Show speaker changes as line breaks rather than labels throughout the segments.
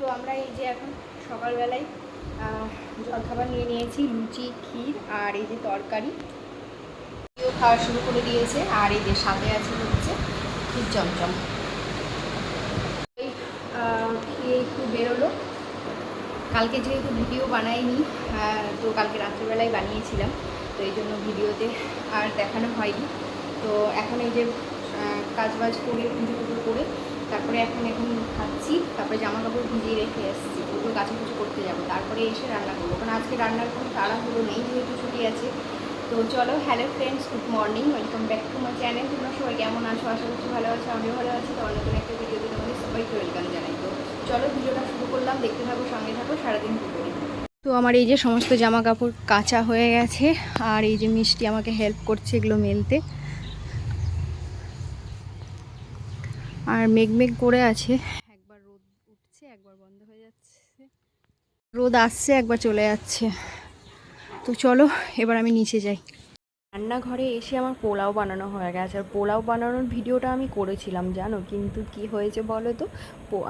তো আমরা এই যে এখন সকালবেলায় জলখাবার নিয়ে নিয়েছি, লুচি, ক্ষীর আর এই যে তরকারি। খাওয়া শুরু করে দিয়েছে, আর এই যে সাথে আছে হচ্ছে ক্ষীর চমচম। খেয়ে একটু বেরোলো। কালকে যেহেতু ভিডিও বানাইনি তো কালকে রাত্রিবেলায় বানিয়েছিলাম, তো এই জন্য ভিডিওতে আর দেখানো হয়নি। তো এখন এই যে কাজবাজ করে, পুজো করে তারপরে এখন এখন খাচ্ছি, তারপরে জামা কাপড় ভিজিয়ে রেখে এসেছি ওগুলো কাছাকুচি করতে যাব, তারপরে এসে রান্না করব, কারণ আজকে রান্নার কোনো তাড়াহুড়ো নেই, যেহেতু ছুটি আছে। তো চলো hello friends good morning welcome back to my channel তোমরা সবাই কেমন আছো? আশা করছি ভালো আছো, আমিও ভালো আছি, তো নতুন একটা ভিডিওতে তোমাদের সবাইকে ওয়েলকাম জানাই। তো চলো ভিডিওটা শুরু করলাম, দেখতে থাকো, সঙ্গে থাকো, সারাদিন কী করি তো আমার এই যে সমস্ত জামা কাপড় কাঁচা হয়ে গেছে, আর এই যে মিষ্টি আমাকে হেল্প করছে এগুলো মেলতে। আর মেঘ মেঘ করে আছে। একবার রোদ উঠছে, একবার বন্ধ হয়ে যাচ্ছে। রোদ আসছে, একবার চলে যাচ্ছে। তো চলো, এবার আমি নিচে যাই। রান্নাঘরে এসে আমার পোলাও বানানো হয়ে গেছে। আর পোলাও বানানোর ভিডিওটা আমি করেছিলাম, জানো? কিন্তু কি হয়েছে বলো তো?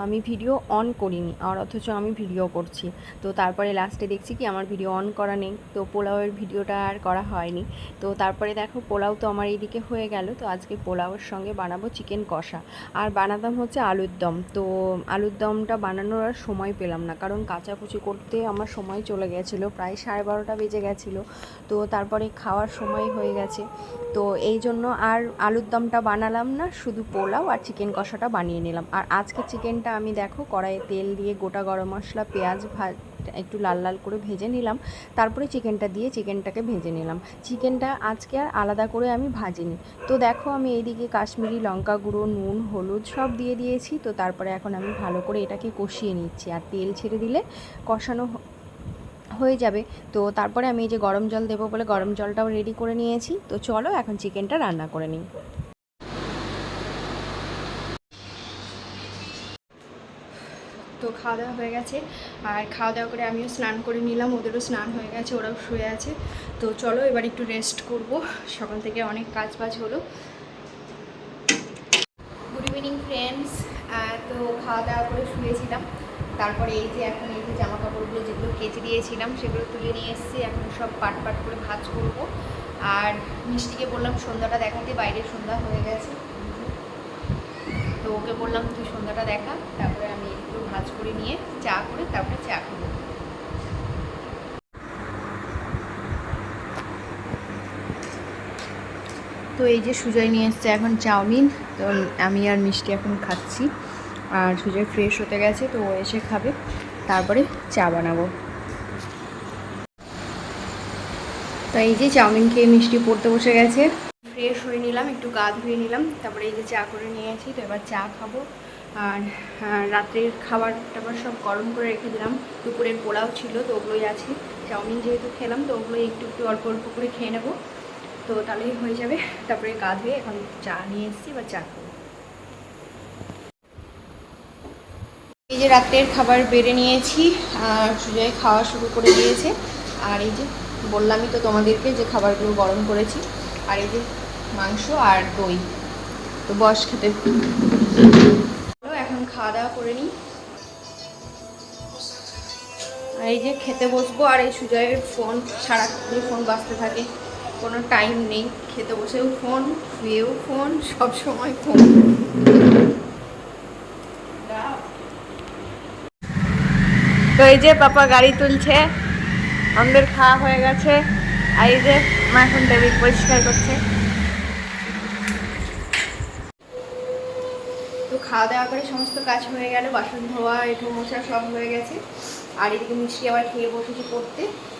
আমি ভিডিও অন করিনি, আর অথচ আমি ভিডিও করছি। তো তারপরে লাস্টে দেখছি কি, আমার ভিডিও অন করা নেই। তো পোলাওয়ের ভিডিওটা আর করা হয়নি। তো তারপরে দেখো, পোলাও তো আমার এইদিকে হয়ে গেল। তো আজকে পোলাওয়ের সঙ্গে বানাবো চিকেন কষা। আর বানাতাম হচ্ছে আলুর দম। তো আলুর দমটা বানানোর আর সময় পেলাম না, কারণ কাচাকুচি করতে আমার সময় চলে গেছিল। প্রায় সাড়ে বারোটা বেজে গেছিল। তো তারপরে খাওয়ার সময় হয়ে গেছে। তো এই জন্য আর আলুর দমটা বানালাম না, শুধু পোলাও আর চিকেন কষাটা বানিয়ে নিলাম। আর আজকে চিকেনটা আমি দেখো কড়াইয়ে তেল দিয়ে গোটা গরম মশলা, পেঁয়াজ ভাজ একটু লাল লাল করে ভেজে নিলাম। তারপরে চিকেনটা দিয়ে চিকেনটাকে ভেজে নিলাম। চিকেনটা আজকে আর আলাদা করে আমি ভাজিনি। তো দেখো আমি এইদিকে কাশ্মীরি লঙ্কা গুঁড়ো, নুন, হলুদ সব দিয়ে দিয়েছি। তো তারপরে এখন আমি ভালো করে এটাকে কষিয়ে নিচ্ছি। আর তেল ছেড়ে দিলে কষানো হয়ে যাবে। তো তারপরে আমি এই যে গরম জল দেবো বলে গরম জলটাও রেডি করে নিয়েছি। তো চলো এখন চিকেনটা রান্না করে নিই। তো খাওয়া দাওয়া হয়ে গেছে। আর খাওয়া দাওয়া করে আমিও স্নান করে নিলাম। ওদেরও স্নান হয়ে গেছে, ওরাও শুয়ে আছে। তো চলো এবার একটু রেস্ট করব। সকাল থেকে অনেক কাজ বাজ হলো গুড ইভিনিং ফ্রেন্ডস তো খাওয়া দাওয়া করে শুয়েছিলাম। তারপরে এই যে এখন এই যে জামা কাপড়গুলো যেগুলো কেচে দিয়েছিলাম, সেগুলো তুলে নিয়ে এসেছি। এখন সব পাট পাট করে ভাজ করব। আর মিষ্টিকে বললাম সন্ধ্যাটা দেখাতে, বাইরে সন্ধ্যা হয়ে গেছে। তো ওকে বললাম, তুই সন্ধ্যাটা দেখা, তারপরে আমি একটু ভাজ করে নিয়ে চা করে তারপরে চা খাব। তো এই যে সুজয় নিয়ে এসছে এখন চাউমিন। তো আমি আর মিষ্টি এখন খাচ্ছি। আর সুজয় ফ্রেশ হতে গেছে, তো ও এসে খাবে। তারপরে চা বানাবো। তো এই যে চাউমিন খেয়ে মিষ্টি পড়তে বসে গেছে। ফ্রেশ হয়ে নিলাম, একটু গা ধুয়ে নিলাম, তারপরে এই যে চা করে নিয়েছি তো এবার চা খাব। আর রাত্রের খাবার টাবার সব গরম করে রেখে দিলাম। দুপুরের পোলাও ছিল, তো ওগুলোই আছে। চাউমিন যেহেতু খেলাম, তো ওগুলোই একটু একটু অল্প অল্প করে খেয়ে নেব। তো তাহলেই হয়ে যাবে। তারপরে গা ধুয়ে এখন চা নিয়ে এসেছি বা চা খাব। এই যে রাত্রের খাবার বেড়ে নিয়েছি, আর সুজয় খাওয়া শুরু করে দিয়েছে। আর এই যে বললামই তো তোমাদেরকে যে খাবারগুলো গরম করেছি। আর এই যে মাংস আর দই। তো বস খেতে। এখন খাওয়া দাওয়া করে নিই। আর এই যে খেতে বসবো, আর এই সুজয়ের ফোন, সারাক্ষণই ফোন বাঁচতে থাকে। কোনো টাইম নেই। খেতে বসেও ফোন, শুয়েও ফোন, সব সময় ফোন। তো এই যে পাপা গাড়ি তুলছে, আমাদের খাওয়া হয়ে গেছে। আর এই যে মা এখন টেবিল পরিষ্কার করছে। তো খাওয়া দাওয়া করে সমস্ত কাজ হয়ে গেল, বাসন ধোয়া এঁঠো মোছা সব হয়ে গেছে। আর এদিকে মিষ্টি আবার খেয়ে বসেছে পড়তে।